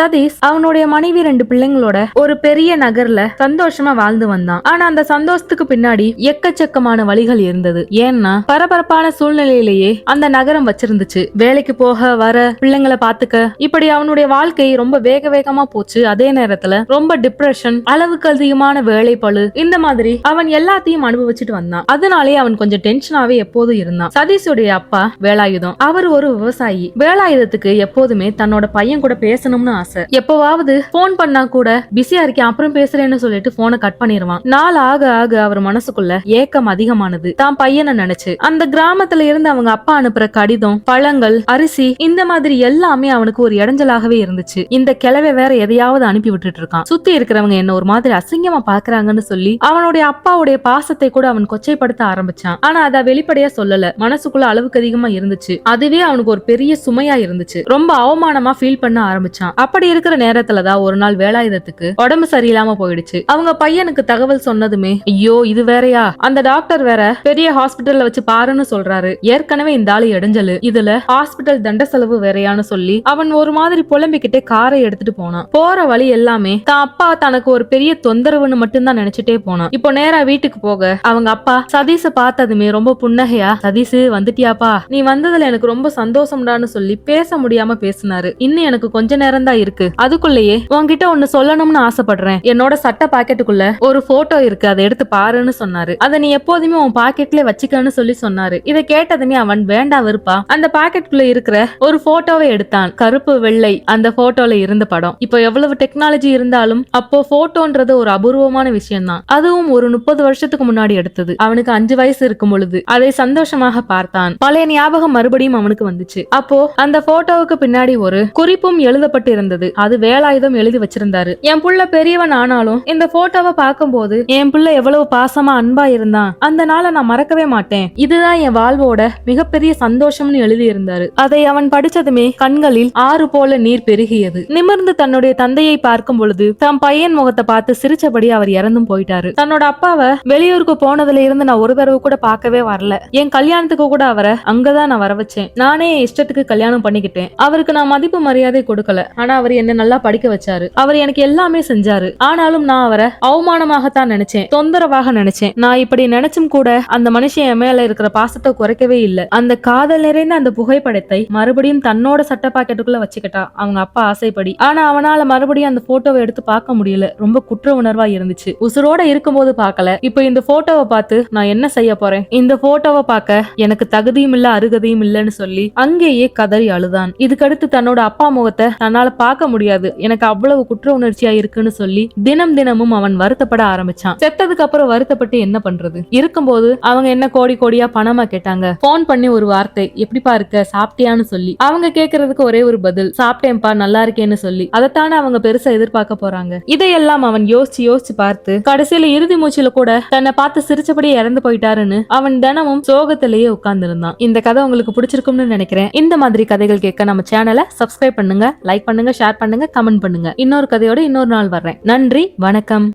சதீஷ் அவனுடைய மனைவி ரெண்டு பிள்ளைங்களோட ஒரு பெரிய நகர்ல சந்தோஷமா வாழ்ந்து வந்தான். ஆனா அந்த சந்தோஷத்துக்கு பின்னாடி எக்கச்சக்கமான வழிகள் இருந்தது. ஏன்னா பரபரப்பான சூழ்நிலையிலேயே அந்த நகரம் வச்சிருந்துச்சு. வேலைக்கு போக வர பிள்ளைங்களை பாத்துக்க இப்படி அவனுடைய வாழ்க்கை ரொம்ப வேக வேகமா போச்சு. அதே நேரத்துல ரொம்ப டிப்ரெஷன் அளவுக்கு அதிகமான வேலை இந்த மாதிரி அவன் எல்லாத்தையும் அனுபவிச்சுட்டு வந்தான். அதனாலே அவன் கொஞ்சம் டென்ஷனாவே எப்போதும் இருந்தான். சதீஷுடைய அப்பா வேலாயுதம். அவர் ஒரு விவசாயி. வேலாயுதத்துக்கு எப்போதுமே தன்னோட பையன் கூட பேசணும்னு ஆசை. எப்பவாவது போன் பண்ணா கூட பிஸியா இருக்கேன் அப்புறம் பேசுறேன்னு சொல்லிட்டு போனை கட் பண்ணிடுவான் நாள் ஆக ஆக அவர் மனசுக்குள்ள ஏக்கம் அதிகமானது. தான் பையனை நினைச்சு. அந்த கிராமத்துல இருந்து அவங்க அப்பா அனுப்புற கடிதம் பழங்கள் அரிசி இந்த மாதிரி எல்லாமே அவனுக்கு ஒரு இடைஞ்சலாகவே இருந்துச்சு. இந்த கிழவை வேற எதையாவது அனுப்பி விட்டுட்டு இருக்கான். சுத்தி இருக்கிறவங்க என்ன ஒரு மாதிரி அசிங்கமா பாக்குறாங்கன்னு சொல்லி அவனுடைய அப்பாவுடைய பாசத்தை கூட அவன் கொச்சைப்படுத்த ஆரம்பிச்சான். ஆனா அத வெளிப்படையா சொல்லல. மனசுக்குள்ள அளவுக்கு அதிகமா இருந்துச்சு. அதுவே அவனுக்கு ஒரு பெரிய சுமையா இருந்துச்சு. ரொம்ப அவமானமா ஃபீல் பண்ண ஆரம்பிச்சான். அப்படி இருக்கிற நேரத்துலதான் ஒரு நாள் வேலாயுதத்துக்கு உடம்பு சரியில்லாம போயிடுச்சு. அவங்க பையனுக்கு தகவல் சொன்னதுமே ஐயோ இது வேறயா? அந்த டாக்டர் வேற பெரிய ஹாஸ்பிட்டல்ல வச்சு பாருன்னு சொல்றாரு. ஏற்கனவே இந்த ஆளு இடைஞ்சலு. இதுல ஹாஸ்பிட்டல் தண்ட செலவு வேறையான்னு சொல்லி அவன் ஒரு மாதிரி புலம்பிக்கிட்டே காரை எடுத்துட்டு போனான். போற வழி எல்லாமே தான் அப்பா தனக்கு ஒரு பெரிய தொந்தரவுன்னு மட்டும்தான் நினைச்சிட்டே போனான். இப்போ நேரா வீட்டுக்கு போக அவங்க அப்பா சதீஷ பார்த்ததுமே ரொம்ப புன்னகையா சதீஷ் வந்துட்டியாப்பா? நீ வந்ததுல எனக்கு ரொம்ப சந்தோஷம்டான்னு சொல்லி பேச முடியாம பேசினாரு. இன்னும் எனக்கு கொஞ்ச நேரம் தான் இருக்கு. அதுக்குள்ளேயே உன்கிட்ட ஒன்னு சொல்லணும்னு ஆசைப்படுறேன். என்னோட சட்ட பாக்கெட்டுக்குள்ள ஒரு போட்டோ இருக்கு. அதை எடுத்து பாருன்னு சொன்னாரு. அதை நீ எப்போதுமே உன் பாக்கெட்ல வச்சுக்கன்னு சொல்லி சொன்னாரு. இதை கேட்டதுமே அவன் வேண்டா வெறுப்பா. அந்த பாக்கெட்டுக்குள்ள இருக்கிற ஒரு போட்டோவை எடுத்தான். கருப்பு வெள்ளை அந்த போட்டோல இருந்த படம். இப்போ எவ்வளவு டெக்னாலஜி இருந்தாலும் அப்போ போட்டோன்றது ஒரு அபூர்வமான விஷயம் தான் அதுவும் ஒரு முப்பது வருஷத்துக்கு முன்னாடி எடுத்தது. அவனுக்கு அஞ்சு வயசு இருக்கும் பொழுது. அதை சந்தோஷமாக பார்த்தான். பழைய ஞாபகம் மறுபடியும் அவனுக்கு வந்துச்சு. அப்போ அந்த போட்டோவுக்கு பின்னாடி ஒரு குறிப்பும் எழுதப்பட்டு இருந்தது அது வேலாயுதம் எழுதி வச்சிருந்தாரு. என் புள்ள பெரியவன் ஆனாலும் இந்த போட்டோவை பார்க்கும்போது என் புள்ள எவ்வளவு பாசமா அன்பா இருந்தான். அந்த நாளை நான் மறக்கவே மாட்டேன். இதுதான் என் வாழ்வோட மிகப்பெரிய சந்தோஷம்னு எழுதி இருந்தாரு அதை அவன் படிச்சதுமே கண்களில் ஆறு போல நீர் பெருகியது. நிமிர்ந்து தன்னுடைய தந்தையை பார்க்கும் பொழுது தன் பையன் முகத்தை பார்த்து சிரிச்சபடி அவர் இறந்தும் போயிட்டாரு. தன்னோட அப்பாவை வெளியூருக்கு போனதுல இருந்து நான் ஒரு தடவை கூட பார்க்கவே வரல. என் கல்யாணத்துக்கு கூட அவரை அங்கதான் நான் வர வச்சேன். நானே என் இஷ்டத்துக்கு கல்யாணம் பண்ணிக்கிட்டேன். அவருக்கு நான் மதிப்பு மரியாதை கொடுக்கல. ஆனா அவர் என்ன நல்லா படிக்க வச்சாரு. அவர் எனக்கு எல்லாமே செஞ்சாரு. ஆனாலும் நான் அவரை அவமானமாகத்தான் நினைச்சேன். தொந்தரவாக நினைச்சேன். நான் இப்படி நினைச்சும் கூட அந்த மனுஷன் என் மேல இருக்கிற பாசத்தை குறைக்கவே இல்லை. அந்த காதல் நிறைந்த அந்த புகைப்படத்தை மறுபடியும் தன்னோட சட்ட பாக்கெட்டுக்குள்ள வச்சுக்கிட்டா. அவங்க அப்பா ஆசைப்படி. ஆனா அவனால மறுபடியும் அந்த போட்டோவை எடுத்து பார்க்க முடியல. ரொம்ப குற்ற உணர்வா இருந்துச்சு. உசுரோட இருக்கும்போது பார்க்கல. இப்போ இந்த போட்டோவை பார்த்து நான் என்ன செய்ய போறேன்? இந்த போட்டோவை பார்க்க எனக்கு தகுதியும் இல்ல அருகதையும் இல்லைன்னு சொல்லி அங்கேயே கதறி அழுதான். இதுக்கடுத்து தன்னோட அப்பா முகத்தை தன்னால பார்க்க முடியாது. எனக்கு அவ்வளவு குற்ற உணர்ச்சியா இருக்குன்னு சொல்லி தினம் தினமும் அவன் வருத்தப்பட ஆரம்பிச்சான். செத்ததுக்கு அப்புறம் வருத்தப்பட்டு என்ன பண்றது? இருக்கும்போது அவங்க என்ன கோடி கோடியா பணமா கேட்டாங்க. போன் பண்ணி ஒரு வார்த்தை எப்படிப்பா இருக்க? சாப்பிட்டியான்னு சொல்லி. அவங்க கேக்குறதுக்கு ஒரே ஒரு பதில் சாப்பிட்டேன்ப்பா நல்லா இருக்கேன்னு சொல்லி. அதைத்தானே அவங்க பெருசா எதிர்பார்க்க போறாங்க. இதையெல்லாம் அவன் யோசிச்சு யோசிச்சு பார்த்து கடைசியில இறுதி மூச்சுல கூட தன்னை பார்த்து சிரிச்சபடியே இறந்து போயிட்டாருன்னு அவன் தினமும் சோகத்திலேயே உட்கார்ந்துருந்தான். இந்த கதை உங்களுக்கு பிடிச்சிருக்கும்னு நினைக்கிறேன். இந்த மாதிரி கதைகள் கேட்க நம்ம சேனலை சப்ஸ்கிரைப் பண்ணுங்க லைக் பண்ணுங்க ஷேர் பண்ணுங்க கமெண்ட் பண்ணுங்க. இன்னொரு கதையோட இன்னொரு நாள் வர்றேன். நன்றி வணக்கம்.